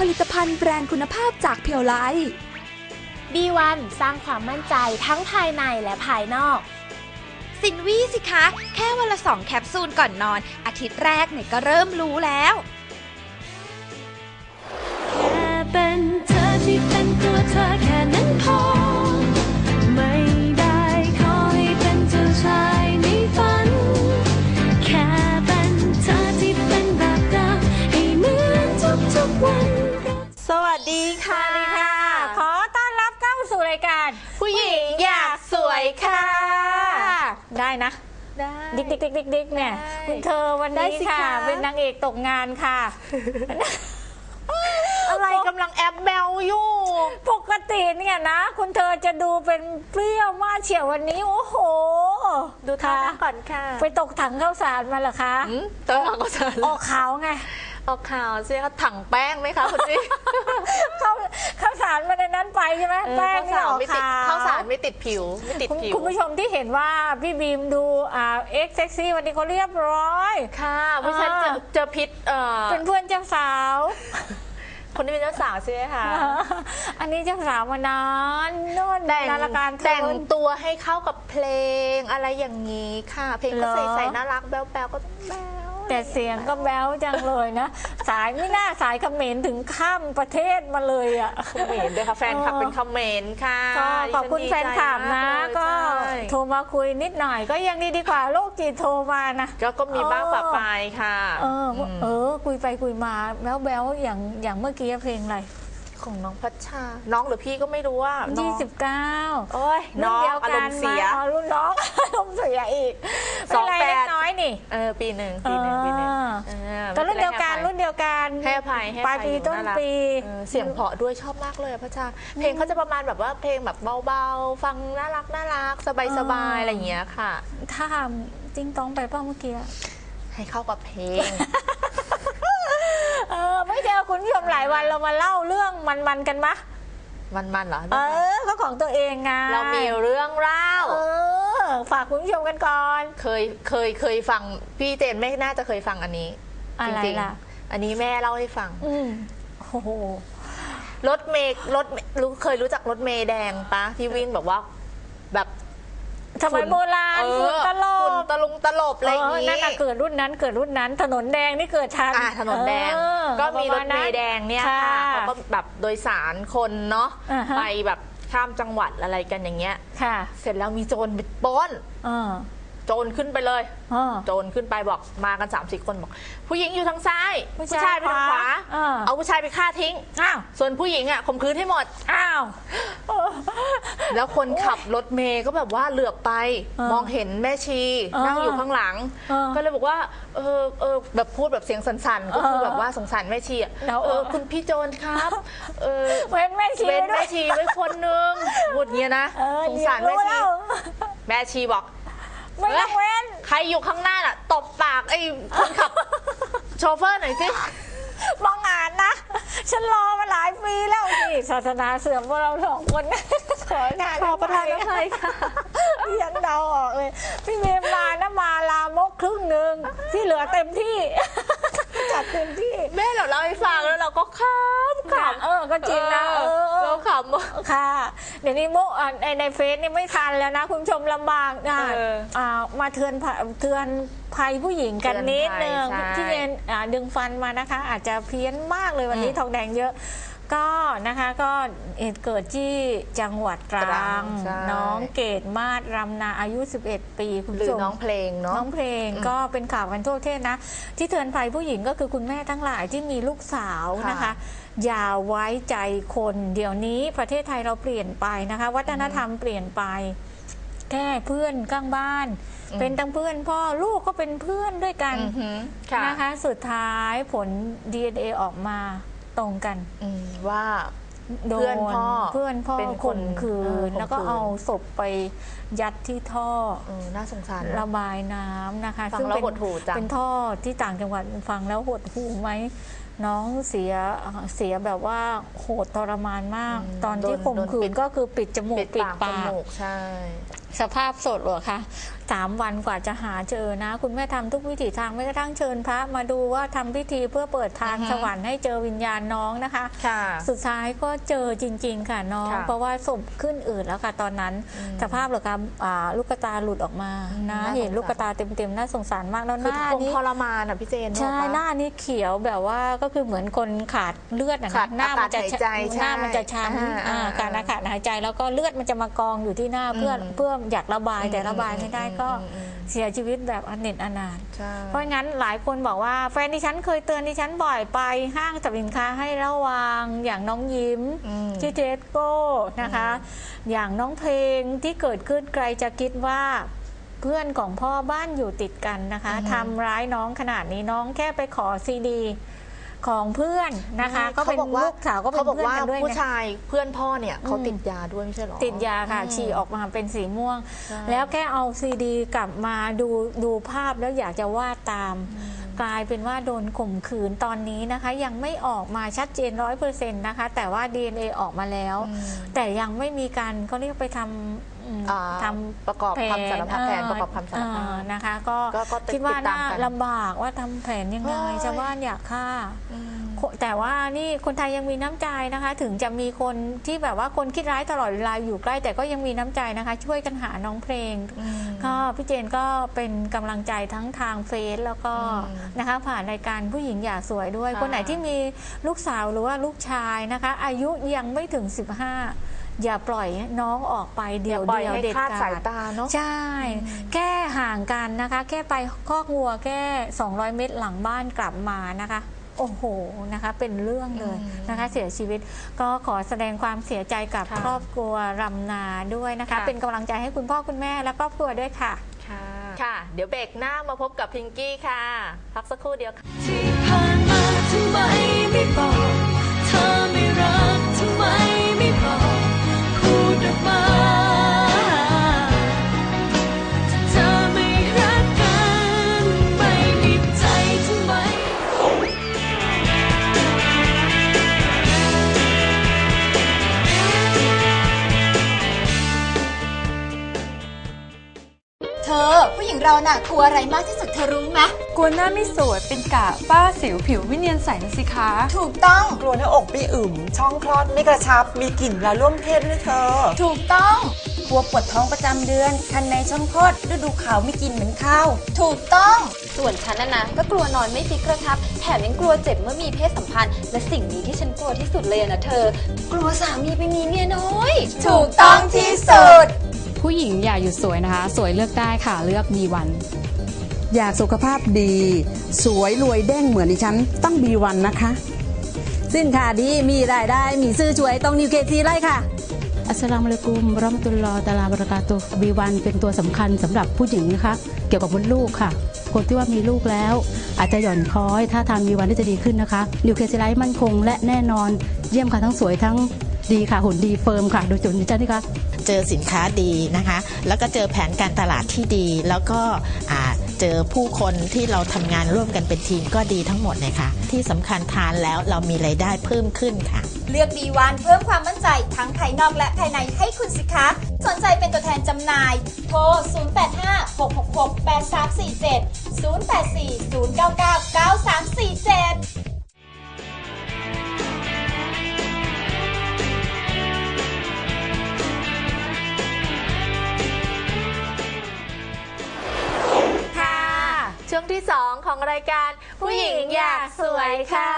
คุณภาพจากเพียวไล B1 สร้างความมั่นใจทั้งภายในและภายนอก สินวีสิคะ แค่วันละสองแคปซูลก่อนนอน อาทิตย์แรกเนี่ยก็เริ่มรู้แล้ว ด้ดิกดิกดิกดิกดิกเนี่ยได้คุณเธอวันได้นี้สิค่ะคะเป็นนางเอกตกงานค่ะ อะไรกำลังแอปแบลอยู่ ปกติเนี่ยนะ คุณเธอจะดูเป็นเปรี้ยวมากเฉียววันนี้ โอ้โหดูท่าค่ะ นั่งก่อนค่ะไปตกถังข้าวสารมาเหรอคะ อืมตัวหลังก็จะออกขาวไง ออกข่าวใช่ไหมคะถังแป้งไหมคะคุณพี่ข้าวข้าวสารมาในนั้นไปใช่ไหมแป้งข้าวนี่สารออกไม่ติดขาวข้าวสารไม่ติดผิวไม่ติดคุณผิว คุณผู้ชมที่เห็นว่าพี่บีมดูอ่าเอ็กเซ็กซี่วันนี้เขาเรียบร้อย ค่ะผู้ชายเจออ่าเจอพิษเอ่อเป็นเพื่อนเจ้าสาวคนที่เป็นเจ้าสาวใช่ไหมคะ อันนี้เจ้าสาวมานานนู่นแต่งนาฬิการแต่งคืนตัวให้เข้ากับเพลงอะไรอย่างนี้ค่ะ เพลงก็เหรอใส่ใส่น่ารักแบ๊วแบ๊วก็ต้องแบ๊ว แต่เสียงก็แบ๊วจังเลยนะ สายไม่น่าสายเขมรถึงข้ามประเทศมาเลยอะคอมเมนต์ด้วยค่ะแฟนคลับเป็นคอมเมนต์ค่ะก็ขอบคุณดิแฟฉันดีคลับใจนะมากเลยก็ใช่โทรมาคุยนิดหน่อย ก็ยังดีดีกว่าโรคจิตโทรมานะก็ก็มีบ้างเออปะปายค่ะ เอออมเออ คุยไปคุยมาแบ๊วแบ๊วอย่างอย่างเมื่อกี้เพลงอะไร ของน้องพัชชา น้องหรือพี่ก็ไม่รู้ว่าน้องยี่สิบเก้าโอ้ยน้องอารมณ์เสียอ๋อรุ่นน้องอารมณ์เสียอีกสองไม่แปเป็นไรดเล็กน้อยนี่เออปีหนึ่งปีหนึ่งปีหนึ่งเออก็รุ่นเดียวกันไม่รุ่นเดียวกันให้อภัยให้อภัยปลายปีอยู่ต้นน่ารักปีเออเสียงเพราะด้วยชอบมากเลยอะพัชชา เพลงเขาจะประมาณแบบว่าเพลงแบบเบาๆ ฟังน่ารักน่ารักสบายสบายอะไรอย่างเงี้ยค่ะ ถ้าจิ้งต้องไปเป้าเมื่อกี้ให้เข้ากับเพลงเออไม่เจอ คุณผู้ชมหลายวันเรามาเล่าเรื่องมันๆกันมะมันๆเหรอเออ ก็ของตัวเองไงเรามีเรื่องเล่า เออ ฝากคุณผู้ชมกันก่อน เคยเคยเคยฟังพี่เจนไม่น่าจะเคยฟังอันนี้อะจไรริงล่ะ ๆอันนี้แม่เล่าให้ฟัง อืมโอ้โห รถเมย์รถเมย์รู้เคยรู้จักรถเมย์แดงปะที่วิ่งแบบว่า แบบ สมัยโบราณเออฝุ่นตลฝุ่นบตะลุงตลบอะไรอย่างเอองี้นั่นน่ะเกิดรุ่นนั้นเกิดรุ่นนั้น ถนนแดงนี่เกิดทันอ่าถนนแดงเออก็มีรปะาถณเมนั้นย์แดงเนี่ยค่ะเขาก็แบบโดยสารคนเนาะอ่าฮะไปแบบข้ามจังหวัดอะไรกันอย่างเงี้ยค่ะเสร็จแล้วมีโจรไปปล้นเออโจรขึ้นไปเลยเออโจรขึ้นไปบอกมากัน3ามสี่คนบอก ผู้หญิงอยู่ทางซ้ายผู้ผู้ชายชายไปทางขวาเออ เอาผู้ชายไปฆ่าทิ้ง อ้าว ส่วนผู้หญิงอะข่มขืนให้หมด อ้าว แล้วคนขับรถเมย์ก็แบบว่าเหลือบไป เออมองเห็นแม่ชีเออนั่งอยู่ข้างหลัง เออก็เลยบอกว่าเออเออแบบพูดแบบเสียงสั่นๆก็คือเออแบบว่าสงสารแม่ชีอะแล้วเออคุณพี่โจรครับเออเว้นแม่ชีเว้นด้วแม่ยชีไว้คนนึงพูดเงี้ยนะเออสงสารแม่รู้ชี แล้ว แม่ชีบอก ไม่ต้องเว้น ใครอยู่ข้างหน้าน่ะตบปากไอ้คนขับ โชเฟอร์หน่อยสิ มองอ่านนะ ฉันรอมาหลายปีแล้วนี่ศาสนาเสื่อมพวกเราสองคน ขอทานขอประทานอภัยค่ะยังเดาออกเลย พี่เมย์มานะมาลามกครึ่งหนึ่งที่เหลือเต็มที่ จัดเต็มที่ แม่เราเล่าให้ฟังแล้วเราก็ขำขำเออก็จริงนะเออเอเราอขำค่ะ เดี๋ยวนี้มุกอะในในเฟซนี่ไม่ทันแล้วนะ คุณผู้ชมลำบากอะเอออ่ามาเตือนภัยเตือนภัยผู้หญิงกันเตือนนิดนึงภัยใช่ ที่เมนอ่าดึงฟันมานะคะ อาจจะเพี้ยนมากเลยวันนี้อืมทองแดงเยอะ ก็นะคะก็เหตุเกิดที่จังหวัดตตรัรังงใช่ น้องเกดมาศรำนาอายุ 11 ปี คุณหรืผู้อชมน้องเพลงเนาะ น้องเพลงก็เป็นข่าวกันทั่วประเทศนะ ที่เตือนภัยผู้หญิงก็คือคุณแม่ทั้งหลายที่มีลูกสาวนะคะ ค่ะอย่าไว้ใจคน เดี๋ยวนี้ประเทศไทยเราเปลี่ยนไปนะคะ วัฒนธรรมเปลี่ยนไป แค่เพื่อนข้างบ้าน อืม เป็นทั้งเพื่อนพ่อลูกก็เป็นเพื่อนด้วยกันอือหือค่ะ นะคะ สุดท้ายผล DNA ออกมา ตรงกันอืมว่า โดเพื่อนพ่อเพื่อนพ่อเป็นคนข่มขืเออนข่มขืน แล้วก็เอาศพไปยัดที่ท่อเออน่าสงสารระนะบายน้ำนะคะฟังซึ่งแล้วเป็นหดหู่จัง เป็นท่อที่ต่างจังหวัดฟังแล้วหดหูไหมน้องเสียเสียแบบว่าโหดทรมานมากอืมตอนที่โดนข่มโดนขืปินด ก็คือปิดจมูกปิดปิดปากจปากมูกใช่ สภาพสดเหรอคะ สามวันกว่าจะหาเจอนะ คุณแม่ทำทุกวิถีทางไม่กระทั่งเชิญพระ มาดูว่าทำพิธีเพื่อเปิดทางอือฮึสวรรค์ให้เจอวิญญาณน้องนะคะค่ะสุดท้ายก็เจอจริง ๆ ค่ะน้องค่ะเพราะว่าศพขึ้นอืดแล้วค่ะตอนนั้นสภาพเหลือกับอ่าลูกตาหลุดออกมานะน่าสงสารเห็นลูกตาเต็มๆน่าสงสารมากแล้วหคือน้าคงนี้ทรมานอะพี่เจนใช่นึกออกปะหน้านี้เขียวแบบว่าก็คือเหมือนคนขาดเลือดนะขาคะดหน้ามัจะอากาศหายใจใช่หน้ามันจะช้อ่าำอ่าอ่าการอากาศหายใจแล้วก็เลือดมันจะมากองอยู่ที่หน้าเพื่ออืมเพื่ออยากระบายแต่อืมระบายไม่ได้อืมก็อืมอืมเสียชีวิตแบบอเนจอนาถใช่เพราะงั้นหลายคนบอกว่าแฟนดิฉันเคยเตือนดิฉันบ่อยไปห้างสรรพสินค้าให้ระวังอย่างน้องยิ้มอืมที่เทสโก้นะคะ อย่างน้องเพลงที่เกิดขึ้นใครจะคิดว่าเพื่อนของพ่อบ้านอยู่ติดกันนะคะทำร้ายน้องขนาดนี้น้องแค่ไปขอซีดี ของเพื่อนนะคะ ก็เป็นขาบอกว่าลูกสาวก็เป็นเขาบอกเพื่อนว่ากันด้วยผู้นะ ชายเพื่อนพ่อเนี่ยเขาอืมติดยาด้วยไม่ใช่หรอ ติดยาค่ะฉี่ออกมาเป็นสีม่วง ใช่ แล้วแค่เอาซีดีกลับมาดูดูภาพแล้วอยากจะวาดตาม กลายเป็นว่าโดนข่มขืนตอนนี้นะคะ ยังไม่ออกมาชัดเจนร้อยเปอร์เซ็นต์นะคะ แต่ว่า DNA ออกมาแล้วอืมแต่ยังไม่มีการเขาเรียกไปทำ อืมอ่าทำประกอบคำสารภาพแผนประกอบคำสารภาพ เออนะคะ ก็ก็ก็ติดคิดว่าติดตามน่ากันลำบากว่าทำแผนยังไงโอ้ย ชาวบ้านอยากฆ่า อืม แต่ว่านี่คนไทยยังมีน้ำใจนะคะ ถึงจะมีคนที่แบบว่าคนคิดร้ายตลอดเวลาอยู่ใกล้ แต่ก็ยังมีน้ำใจนะคะ ช่วยกันหาน้องเพลง อืม ก็พี่เจนก็เป็นกำลังใจทั้งทางเฟซแล้วก็อืมนะคะ ผ่านรายการผู้หญิงอยากสวยด้วย ค่ะคนไหนที่มีลูกสาวหรือว่าลูกชายนะคะ อายุยังไม่ถึง 15 อย่าปล่อยน้องออกไปเดียวปล่อยเดียวให้เด็ดคลาดขาสายดตาเนาะใช่ แค่ห่างกันนะคะ แค่ไปคอกวัวแค่ 200 เมตรหลังบ้านกลับมานะคะโอ้โห นะคะ เป็นเรื่องเลยอืมนะคะ เสียชีวิต ก็ขอแสดงความเสียใจกับค่ะครอบครัวรำนาด้วยนะคะค่ะเป็นกำลังใจให้คุณพ่อคุณแม่และครอบครัวด้วยค่ะค่ะ ค่ะ เดี๋ยวเบรกหน้ามาพบกับพิงกี้ค่ะ พักสักครู่เดียวค่ะที่ผ่านมาทำไมไม่บอก เธอไม่รักทำไมไม่บอก เธอผู้หญิงเราน่ะกลัวอะไรมากที่สุดเธอรู้ไหม ลัวหน้าไม่สวยเป็นกะป้าสิวผิวไม่เนียนใสนะสิคะ ถูกต้องกลัวหน้าอกไม่อึมช่องคลอดไม่กระชับ มีกลิ่นเวลาร่วมเพศด้วยเธอ ถูกต้องกลัวปวดท้องประจำเดือน คันในช่องคลอดฤดูขาวไม่กินเหมือนข้าว ถูกต้อง ส่วนฉันนะนะก็กลัวนอนไม่ฟิกกระชับ แถมยังกลัวเจ็บเมื่อมีเพศสัมพันธ์ และสิ่งนี้ที่ฉันกลัวที่สุดเลยนะเธอ กลัวสามีไปมีเมียน้อย ถูกต้องที่สุด ผู้หญิงอยากอยู่สวยนะคะ สวยเลือกได้ค่ะเลือก B1 อยากสุขภาพดี สวยรวยเด้งเหมือนดิฉันต้องบีวันนะคะสินค้าดีมีรายได้มีซื้อช่วยต้องนิวเคซีไล่ค่ะอัสสลามุอะลัยกุมวะเราะมะตุลลอฮ์ตะอาลาบะเราะกาตุฮ์ B1 เป็นตัวสำคัญสำหรับผู้หญิงนะคะ เกี่ยวกับมดลูกค่ะ คนที่ว่ามีลูกแล้ว อาจจะหย่อนคล้อย ถ้าทาน B1 ได้จะดีขึ้นนะคะนิวเคซีไลท์มั่นคงและแน่นอนเยี่ยมค่ะทั้งสวยทั้งดีค่ะหุ่นดีเฟิร์มค่ะโดยจุดนี้จ้านี่คะเจอสินค้าดีนะคะ แล้วก็เจอแผนการตลาดที่ดี แล้วก็อ่า เจอผู้คนที่เราทำงานร่วมกันเป็นทีมก็ดีทั้งหมดเลยค่ะ ที่สำคัญทานแล้วเรามีไรายได้เพิ่มขึ้นค่ะ เลือกปีวันเพิ่มความมั่นใจทั้งภายนอกและภายในให้คุณสิคะสนใจเป็นตัวแทนจำหน่าย โทร 0856668347 0840999347 ช่วงที่ 2 ของรายการผู้หญิงอยากสวยค่ะ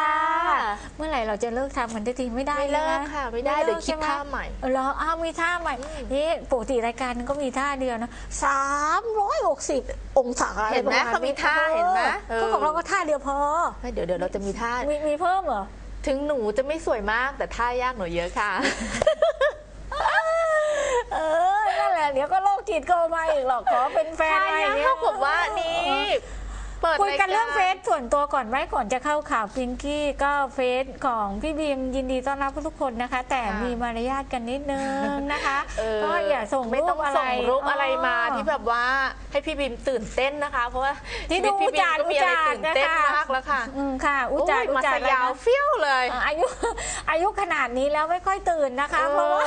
เมื่อไหร่เราจะเลิกทำกันทันทีไม่ได้ไม่เลิกนค่ะไม่ได้เดี๋ยวคิดใช่ไหมท่าใหม่เหรออ้าวมีท่าใหม่นี่ปกติรายการก็มีท่าเดียวนะสามร้อยหกสิบองศาเห็นไหมประณเขามีท่าเห็นไหมเออ ก็ของเราก็ท่าเดียวพอ ไม่เดี๋ยวเดี๋ยวเราจะมีท่า มีมีเพิ่มเหรอ ถึงหนูจะไม่สวยมากแต่ท่ายากหนูเยอะค่ะ เออ นั่นแหละ เดี๋ยวก็โรคจิตก็มาอีกหรอกขอเป็นแฟนท่าอะไรยากอย่างเงี้ย เท่ากับว่านี่ เปิดคุยกันเรื่องเฟายซส่วนตัวก่อนไหมก่อนจะเข้าข่าวพิงกี้ก็เฟซของพี่บีมยินดีต้อนรับทุกคนนะคะ แต่มีมารยาทกันนิดนึงนะคะเออก็อย่าส่งไม่รูต้อปงอะไรส่งรูปอะไรมาอ๋อที่แบบว่าให้พี่บิมตื่นเต้นนะคะ เพราะว่าที่ชีวิตดูพี่อุบิมจาดก็มีอะไรอุจาดตื่นเต้นนะคะมากแล้วค่ะอืมค่ะ อุจจาระโยอุจมาจาสระยาวนะเฟี้ยวเลยอะอายุอายุขนาดนี้แล้วไม่ค่อยตื่นนะคะเออเพราะว่า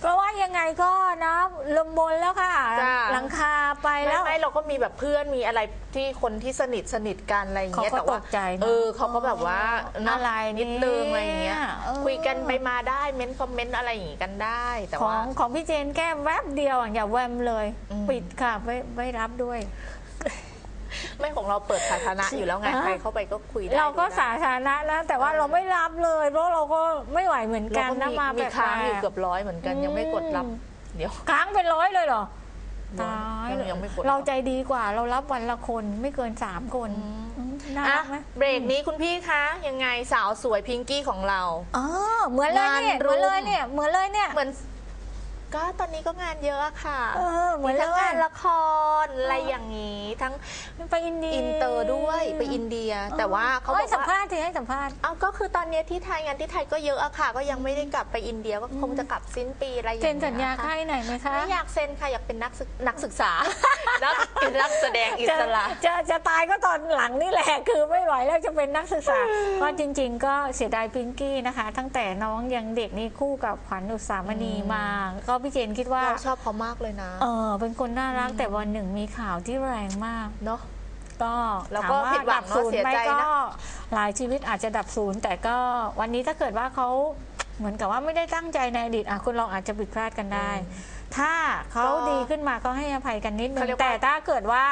เพราะว่ายังไงก็นะลมบนแล้วค่ะจ้ะหลังคาไปไม่แล้วไม่เราก็มีแบบเพื่อนมีอะไรที่คนที่สนิทสนิทกันอะไรอย่างเงี้ยเขาก็แต่ว่าตกใจนะเออเขาก็แบบว่าเนอะไรนิดนึงอะไรอย่างเงี้ยเออ คุยกันไปมาได้เม้นคอมเมนต์อะไรอย่างงี้กันได้ แต่ขอว่า งของพี่เจนแก้แวบเดียวอะอย่าแวมเลย อืม ปิดค่ะไม่ไม่รับด้วย ไม่ของเราเปิดสาธารณะอยู่แล้วไงฮะใครเข้าไปก็คุยได้เราก็ดูได้สาธารณะนะแต่ว่าเราไม่รับเลยเพราะเราก็ไม่ไหวเหมือนเรากันก็นะมีมามีแบบค้างอยู่เกือบร้อยเหมือนกันยังไม่กดรับ เดี๋ยว ค้างเป็นร้อยเลยเหรอ ตายยังยังไม่กด เราใจดีกว่า เรารับวันละคนไม่เกินสามคนอืมน่าอะรักไหมเบรกนี้คุณพี่คะ ยังไงสาวสวยพิงกี้ของเรา อ๋อเหมือนเลยเนี่ยงานเหรุมืมอนเลยเนี่ยเหมือนเลยเนี่ย เหมือน ก็ตอนนี้ก็งานเยอะอะค่ะเออเหมือนทั้งเลย งานละครอะไรอย่างนี้ทั้งไปอินเดียอินเตอร์ด้วยไปอินเดีย แต่ว่าเขาบให้อกสัมว่า ภาษณ์สิให้สัมภาษณ์ เอาก็คือตอนเนี้ยที่ไทยงานที่ไทยก็เยอะอะค่ะ ก็ยังไม่ได้กลับไปอินเดียก็คงจะกลับสิ้นปีอะไรอย่างเซ็เงี้นยสัญญาค่ะค่ายไหนอยไหมคะไม่อยากเซ็นค่ะอยากเป็นนักศึกนักศึกษา นักเป็นนักแสดงอิสระ จะจะจะตายก็ตอนหลังนี่แหละ คือไม่ไหวแล้วจะเป็นนักศึกษา ก็จริง ๆ ก็เสียดายพิงกี้นะคะ ตั้งแต่น้องยังเด็กนี่คู่กับขวัญอุสามณีมา ก็พี่เจนคิดว่าเราชอบเขามากเลยนะ เออเป็นคนน่ารักแต่วันหนึ่งมีข่าวที่แรงมากเนาะก็เราก็ถามผิดหวังดับศูนเนอะเสีย์ยไหมใจนะก็หลายชีวิตอาจจะดับศูนย์ แต่ก็วันนี้ถ้าเกิดว่าเขาเหมือนกับว่าไม่ได้ตั้งใจในอดีตอะคุณลองอาจจะผิดพลาดกันได้ ถ้าเขาก็ดีขึ้นมาก็ให้อภัยกันนิดนึเขางเรียกว่าแต่ถ้าเกิดว่า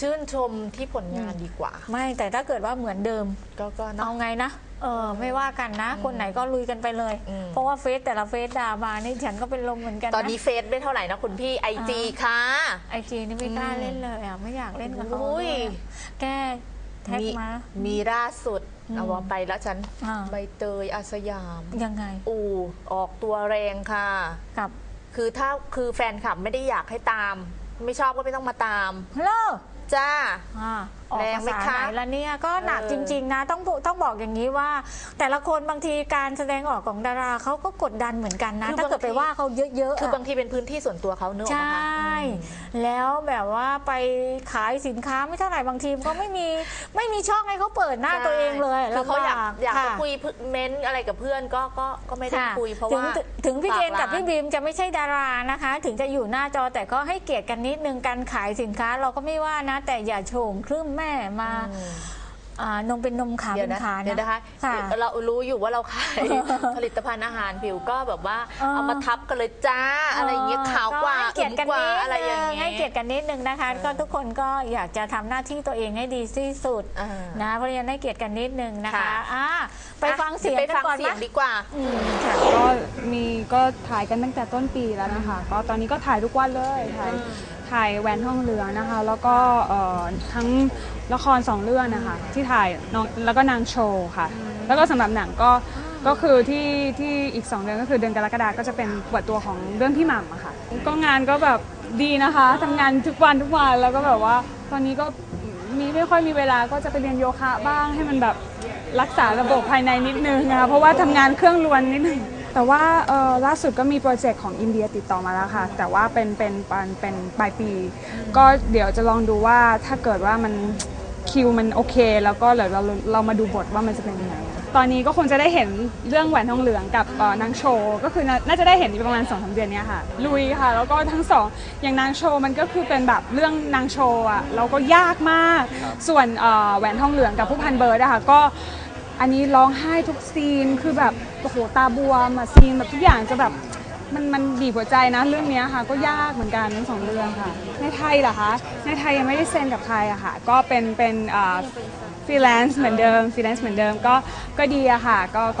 ชื่นชมที่ผลงานดีกว่า ไม่แต่ถ้าเกิดว่าเหมือนเดิม ก็ก็เนาะเอาไงนะ เออ ไม่ว่ากันนะ คนไหนก็ลุยกันไปเลย อืม เพราะว่าเฟซแต่ละเฟซด่ามานี่ฉันก็เป็นลมเหมือนกันตอนนี้เฟซไม่เท่าไหร่นะคุณพี่ไอจีค่ะ ไอจีนี่ไม่กล้าเล่นเลยอะ ไม่อยากเล่นกับเขาอุ้ยด้วยอะแกแท็กมีมามีล่าสุดอืมเอาว่าไปแล้วฉันอ่า ใบเตยอาสยาม ยังไงอูออกตัวแรงค่ะ กับคือถ้าคือแฟนคลับไม่ได้อยากให้ตาม ไม่ชอบก็ไม่ต้องมาตามฮัลโหล จ้า อ่า ออกแรงภาไหมษาคะไหนละเนี่ยก็หนักเออจริง ๆ นะต้องบอกต้องบอกอย่างนี้ว่า แต่ละคนบางทีการแสดงออกของดาราเขาก็กดดันเหมือนกันนะถ้าเกิดไปว่าเขาเยอะๆคืออะบางทีเป็นพื้นที่ส่วนตัวเขาเนื้ออใชอกมาค่ะ่ อืม แล้วแบบว่าไปขายสินค้าไม่เท่าไหร่บางทีก็ไม่มีไม่มีช่องให้เขาเปิดหน้าตัวเองเลยคือเขาอยากลำบอยากจะค่ะคุยเม้นอะไรกับเพื่อนก็ก็ก็ไม่ได้ค่ะคุยเพราะถึงว่าถึงถึงพี่เจนกับฝากร้านพี่บีมจะไม่ใช่ดารานะคะ ถึงจะอยู่หน้าจอแต่ก็ให้เกียรติกันนิดนึงการขายสินค้าเราก็ไม่ว่านะ แต่อย่าโฉงครึ่มแม่มาอ่านมเป็นนมขาเดี๋ยเป็วนนะขาเดี๋ยวนะคะค่ะ เรารู้อยู่ว่าเราขาย ผลิตภัณฑ์อาหารผิวก็แบบว่าเออ เอามาทับกันเลยจ้าอะไรอย่างเงี้ยขาวกว่าให้เกียรติกันอึมกว่านิดอะไรอย่างนึงเงี้ให้ยเกียรติกันนิดนึงนะคะ ก็ทุกคนก็อยากจะทำหน้าที่ตัวเองให้ดีที่สุดอ่านะเพราะฉะนั้นให้เกียรติกันนิดนึงนะคะค่ะอะไปฟังเสียงไปกันฟังก่อนเสียงไหมดีกว่า อืมค่ะ ก็มีก็ถ่ายกันตั้งแต่ต้นปีแล้วนะคะ ก็ตอนนี้ก็ถ่ายทุกวันเลยถ่าย ถ่ายแหวนทองเหลือนะคะ แล้วก็ทั้งละครสองเรื่องนะคะ ที่ถ่ายน้องแล้วก็นางโชว์ค่ะ แล้วก็สำหรับหนังก็ก็คือที่ที่อีก 2 เดือนก็คือเดือนกรกฎาก็จะเป็นเปิดตัวของเรื่องพี่หม่ำอะค่ะ ก็งานก็แบบดีนะคะทำงานทุกวันทุกวันแล้วก็แบบว่า ตอนนี้ก็มีไม่ค่อยมีเวลาก็จะไปเรียนโยคะบ้างให้มันแบบรักษาระบบภายในนิดนึงนะคะเพราะว่าทำงานเครื่องล้วนนิดนึง แต่ว่าล่าสุดก็มีโปรเจกต์ของอินเดียติดต่อมาแล้วค่ะ แต่ว่าเป็นเป็นเป็นปนปลายปี ก็เดี๋ยวจะลองดูว่าถ้าเกิดว่ามันคิวมันโอเค แล้วก็เดี๋ยวเราเรามาดูบทว่ามันจะเป็นยังไงตอนนี้ก็คงจะได้เห็นเรื่องแหวนทองเหลืองกับนางโชว์ก็คือน่าน่าจะได้เห็นประมาณ2อสเดือนนี้ค่ะ ลุยค่ะ แล้วก็ทั้งสองอย่างนางโชว์มันก็คือเป็นแบบเรื่องนางโชว์อะเราก็ยากมาก ส่วนแหวนทองเหลืองกับผู้พันเบิร์ดอะค่ะก็อันนี้ร้องไห้ทุกซีนคือแบบ โอ้โหตาบวมอะซีนแบบทุกอย่างจะแบบมันมันบีบหัวใจนะเรื่องเนี้ยค่ะ ก็ยากเหมือนกันทั้งสองเรื่องค่ะ ในไทยเหรอคะในไทยยังไม่ได้เซ็นกับใครอะค่ะ ก็เป็นเป็นฟรีแลนซ์เหมือนเดิมฟรีแลนซ์เหมือนเดิมก็ก็ดีอะค่ะก็ก็